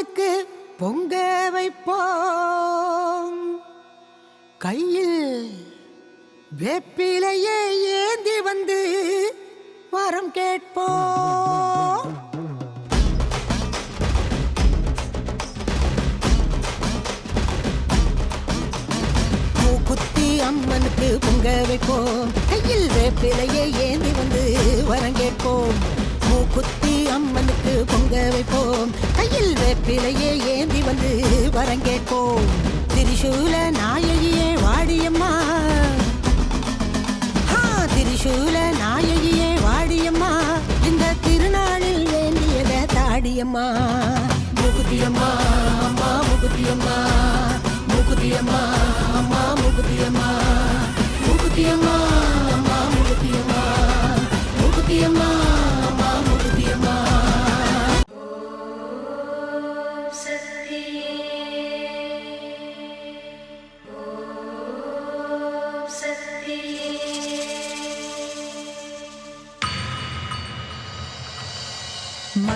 மூக்குத்தி பொங்க வைப்போம். கையில் வேப்பிலையே ஏந்தி வந்து வரம் கேட்போம். குத்தி அம்மனுக்கு பொங்க வைப்போம். கையில் வேப்பிலையை ஏந்தி வந்து வரம் கேட்போம். பூ குத்தி அம்மனுக்கு பொங்க வைப்போம். கையில் வேப்பிலையே ஏந்தி வந்து வரங்கேட்போம் திரிசூல நாயகியே வாடியம்மா. ஹா, திரிசூல நாயகியே வாடியம்மா. இந்த திருநாளில் வேண்டியத தாடியம்மா. முகுதியம்மா அம்மா முகுதியம்மா முகுதியம்மா அம்மா முகுதியம்மா முகுதியம்மா அம்மா முகுதியம்மா முகுதியம்மா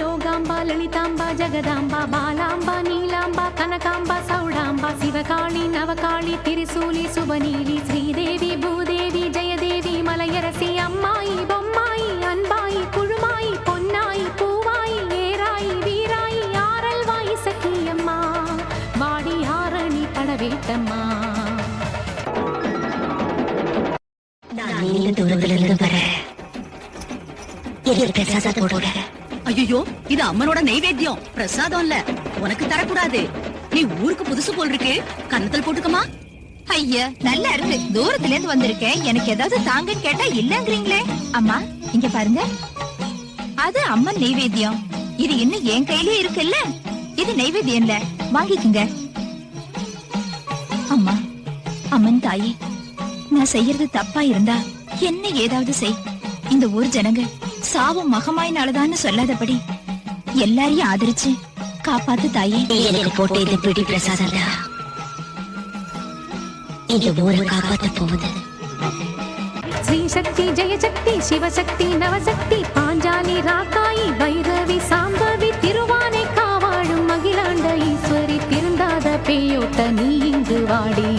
யோகாம்பா லலிதாம்பா ஜெகதாம்பா பாலாம்பா நீலாம்பா கனகாம்பா சௌடாம்பா சிவகாளி நவகாளி திரிசூலி சுபநீலி ஸ்ரீதேவி பூதேவி ஜெயதேவி மலையரசி அம்மாயி பொம்மாயி அன்பாயி குழுமாயி பொன்னாயி பூவாயி ஏராயி வீராயி ஆரல்வாயி சக்கியம்மா வாடி ஆரணி படவேட்டம்மா. நான் நீண்ட தூரத்திலிருந்து வர வரேன் எனக்கு பிரசாதம் ஐயோ இது அம்மனோட நைவேத்தியம். பிரசாதம் இல்ல. உனக்கு தரக்கூடாது. நீ ஊருக்கு புதுசு போல் இருக்கு கன்னத்தில் போட்டுக்கமா. ஐயா நல்லா இருக்கு தூரத்துல இருந்து வந்திருக்கேன். எனக்கு ஏதாவது தாங்கன்னு கேட்டா இல்லங்கிறீங்களே. அம்மா இங்க பாருங்க. அது அம்மன் நைவேத்தியம். இது இன்னும் என் கையிலே இருக்குல்ல? இது நைவேத்தியம் இல்ல. வாங்கிக்குங்க. அம்மா அம்மன் தாயே நான் செய்யறது தப்பா இருந்தா என்ன ஏதாவது செய். இந்த ஊர் ஜனங்க சாவும் மகமாயினாலதான்னு சொல்லாதபடி எல்லாரையும் ஆதரிச்சு காப்பாத்து தாயே. எனக்கு போட்ட இந்த பிடி பிரசாதம் தான். இந்த ஊரை காப்பாத்த போகுது. ஸ்ரீ சக்தி ஜெயசக்தி சிவசக்தி நவசக்தி பாஞ்சாலி ராக்காயி பைரவி சாம்பவி திருவானை காவாழும் மகிழாண்ட ஈஸ்வரி திருந்தாத பேயோட்ட நீ இங்கு வாடி.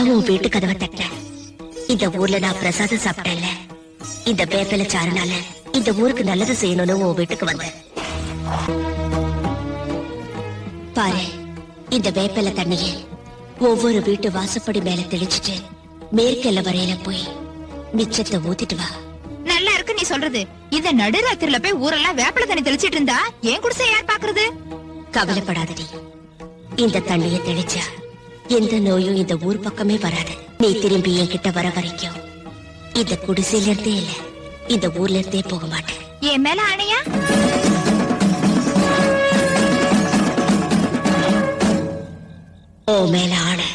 நான் உன் வீட்டு கதவை தட்டேன். இந்த ஊர்ல நான் பிரசாதம் சாப்பிட்டேன்ல. இந்த வேப்பில சாருனால இந்த ஊருக்கு நல்லது செய்யணும்னு உன் வீட்டுக்கு வந்தேன். பாரு இந்த வேப்பில தண்ணிய ஒவ்வொரு வீட்டு வாசப்படி மேல தெளிச்சிட்டு மேற்கெல்ல வரையில போய் மிச்சத்தை ஊத்திட்டு வா. நல்லா இருக்கு நீ சொல்றது. இந்த நடுராத்திரில போய் ஊரெல்லாம் வேப்பல தண்ணி தெளிச்சிட்டு இருந்தா ஏன் குடிசை யார் பாக்குறது? கவலைப்படாதடி. இந்த தண்ணிய தெளிச்சா எந்த நோயும் இந்த ஊர் பக்கமே வராது. நீ திரும்பி என்கிட்ட வர வரைக்கும் இந்த குடிசையில இருந்தே இல்ல. இந்த ஊர்ல இருந்தே போக மாட்டேன். என் மேல ஆணையா ஓ மேல ஆணை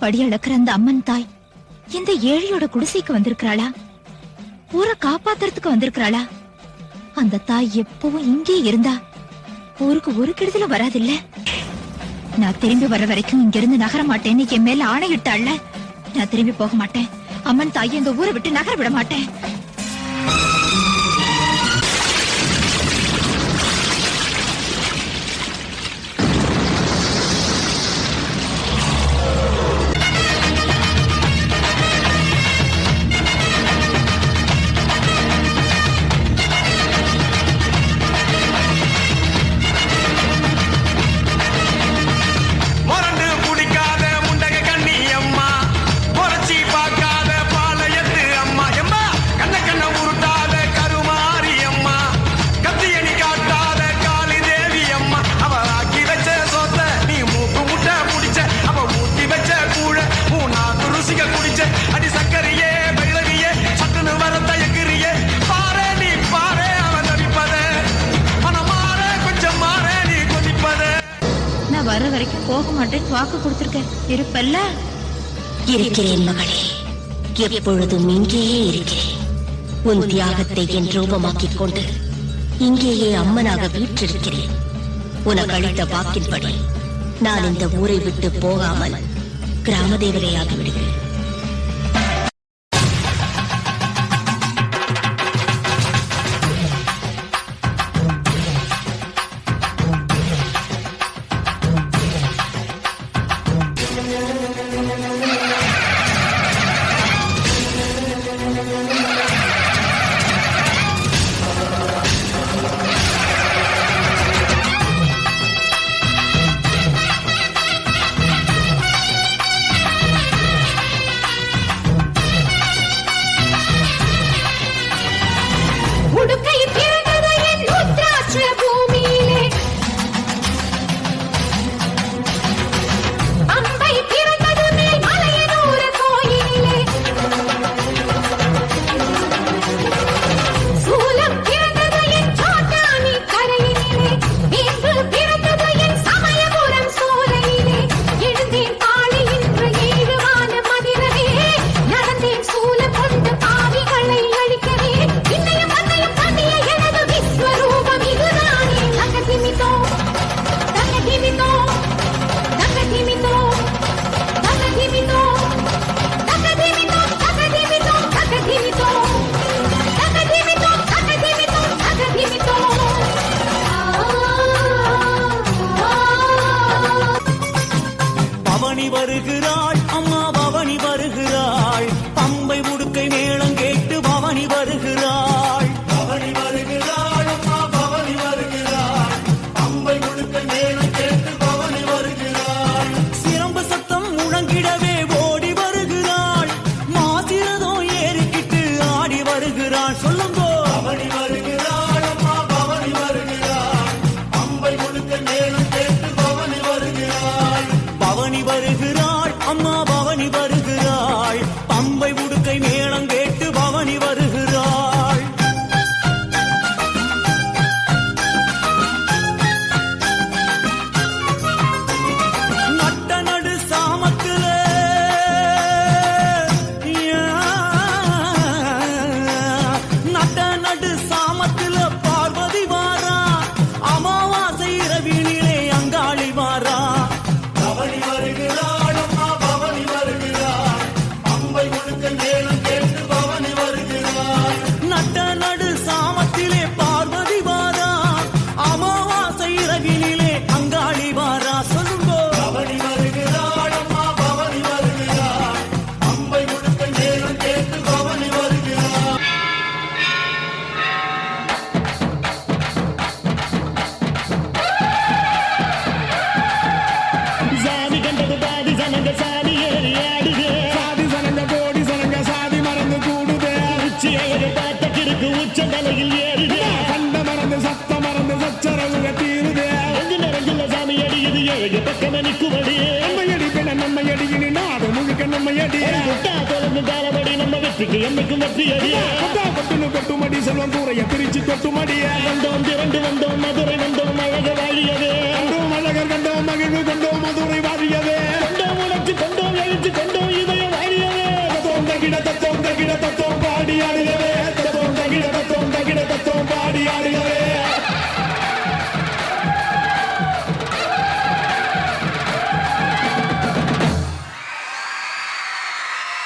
படி அளக்குற அந்த அம்மன் தாய் இந்த ஏழையோட குடிசைக்கு வந்திருக்கிறாளா? ஊரை காப்பாத்துறதுக்கு வந்திருக்கிறாளா? அந்த தாய் எப்பவும் இங்கே இருந்தா ஊருக்கு ஒரு கெடுதல வராதில்ல? நான் திரும்பி வர வரைக்கும் இங்கிருந்து நகர மாட்டேன்னு என் மேல ஆணையிட்டாள்ல. நான் திரும்பி போக மாட்டேன். அம்மன் தாய் இந்த ஊரை விட்டு நகர விட மாட்டேன். மாட்டேன்னு வாக்கு கொடுத்திருக்கேன். இருப்பல்ல? இருக்கிறேன் மகளே. எப்பொழுதும் இங்கேயே இருக்கிறேன். உன் தியாகத்தை என் ரூபமாக்கிக் கொண்டு இங்கேயே அம்மனாக வீற்றிருக்கிறேன். உனக்கு அளித்த வாக்கின்படி நான் இந்த ஊரை விட்டு போகாமல் கிராமதேவரையாகி விடுகிறேன் yo உனக்கு என்னைக்கும் வெற்றி அறிய கொட்டுனு கொட்டுமடி செல்வம் கூறைய பிரிச்சு கொட்டுமடிய. வந்தோம் திரண்டு வந்தோம் மதுரை வந்தோம் அழக வாழியதே வந்தோம் அழகர் கண்டோம் மகிழ்வு கொண்டோம் மதுரை வாழியதே கொண்டோம் உனக்கு கொண்டோம் எழுத்து கொண்டோம் இதய வாழியதே தத்தோம் தகிட தத்தோம் தகிட தத்தோம் பாடி ஆடுகவே தத்தோம் தகிட தத்தோம் தகிட தத்தோம் பாடி ஆடுகவே